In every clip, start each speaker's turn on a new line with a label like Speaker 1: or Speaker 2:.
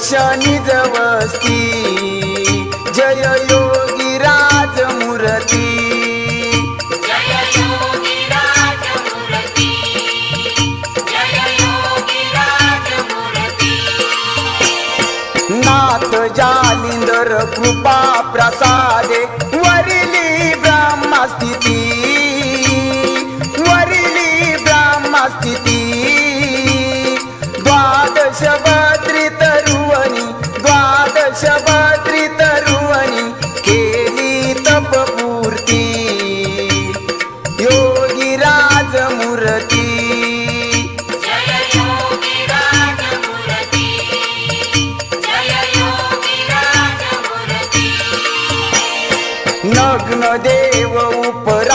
Speaker 1: वशानी जवस्ती जय योगी
Speaker 2: राज मुरती।
Speaker 1: नाथ जालिंदर कृपा
Speaker 2: દેવ
Speaker 1: ઉપર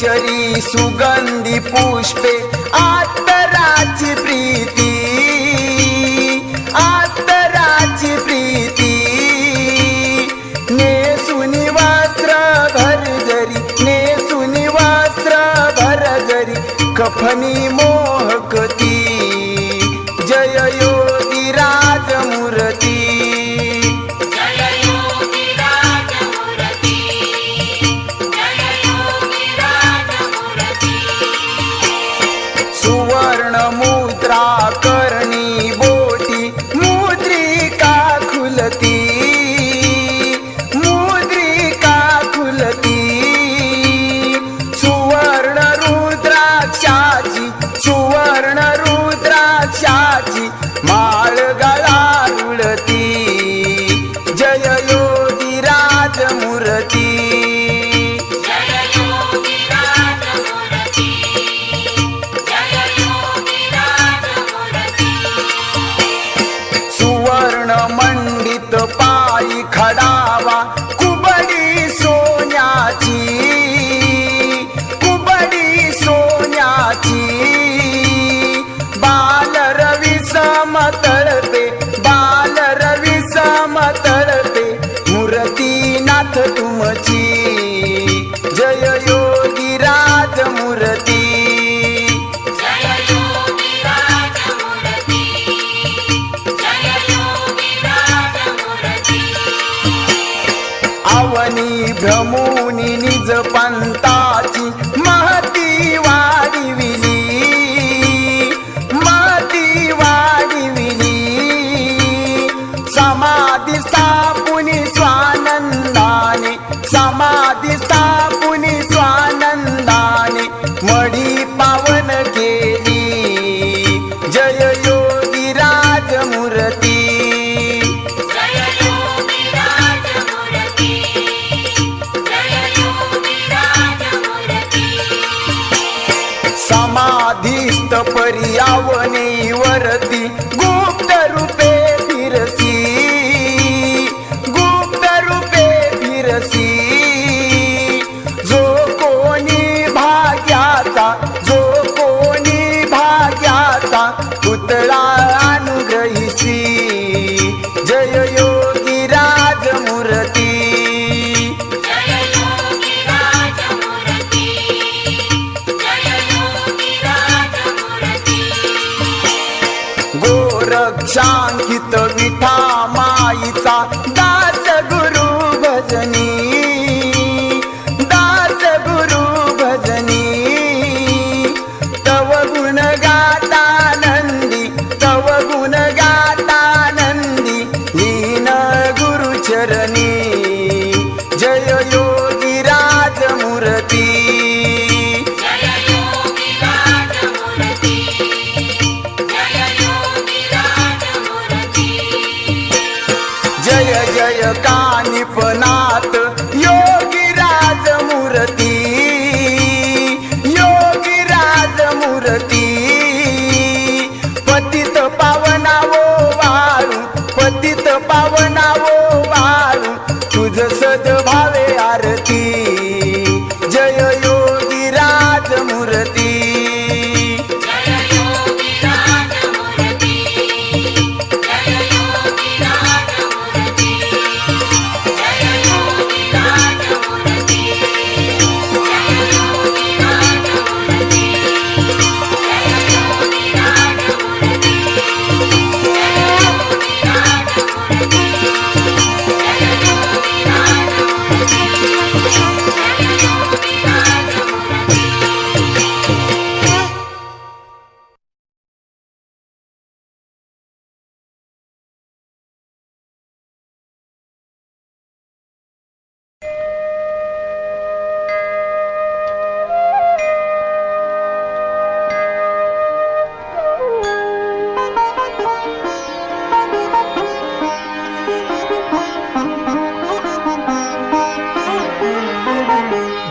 Speaker 1: केशरी सुगंधी पुष्पे आत्तराची प्रीती आत्तराची प्रीती. ने सुनी वास्त्र भर जरी ने सुनी
Speaker 2: वास्त्र भर जरी कफनी मो ಮತ
Speaker 1: yo yo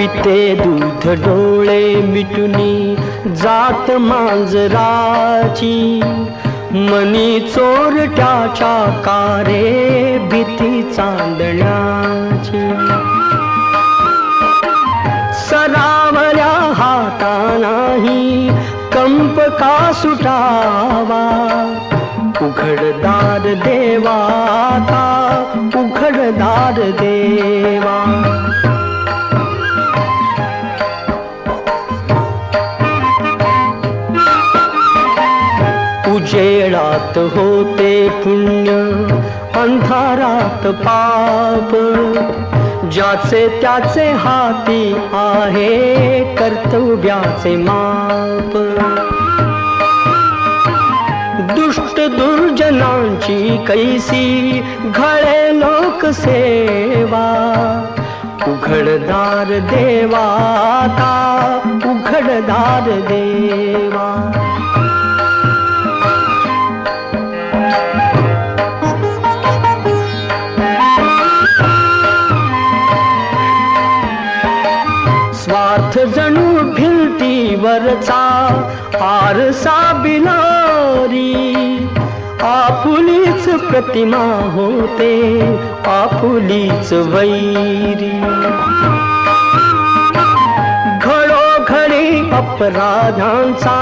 Speaker 3: पिते दूध डोळे मिटुनी जात मांजराची. मनी चोरट्याच्या कारे भीती चांदण्याची. सरावल्या हातानाही कंप का सुटावा? उघडदार देवाता उघडदार देवा. उजेडात होते पुण्य अंधारात पाप. ज्याचे त्याचे हाती आहे कर्तव्याचे माप. दुष्ट दुर्जनांची कैसी घळे लोकसेवा उघडदार देवाता उघडदार देवा. भिंतीवरचा आरसा बिलारी आपुलीच प्रतिमा होते आपुलीच वैरी. घडोघडी अपराधांचा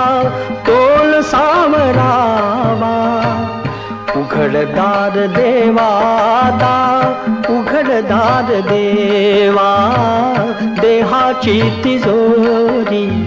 Speaker 3: तोल सावरावा उघडदार देवादा उघडदार देवा देहाची तिजोरी.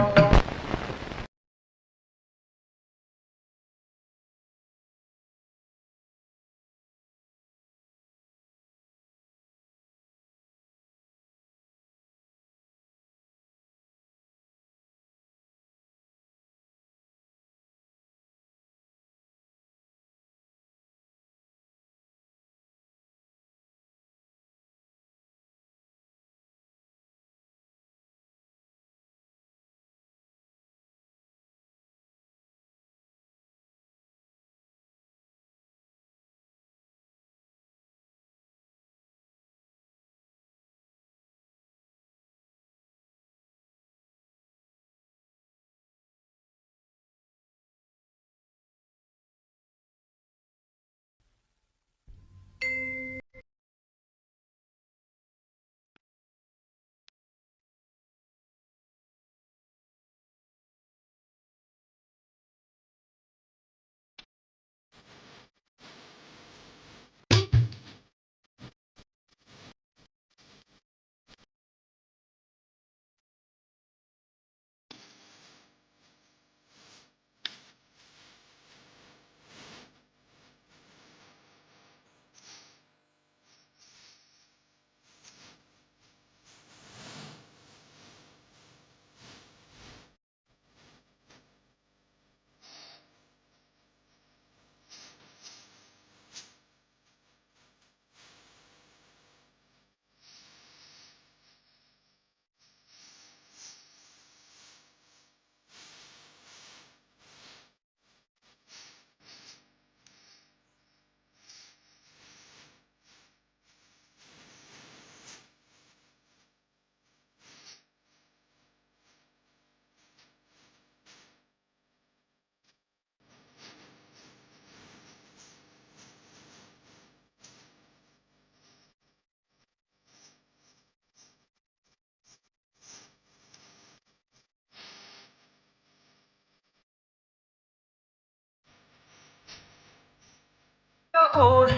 Speaker 4: cold.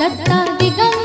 Speaker 5: दत्ता दिगंबर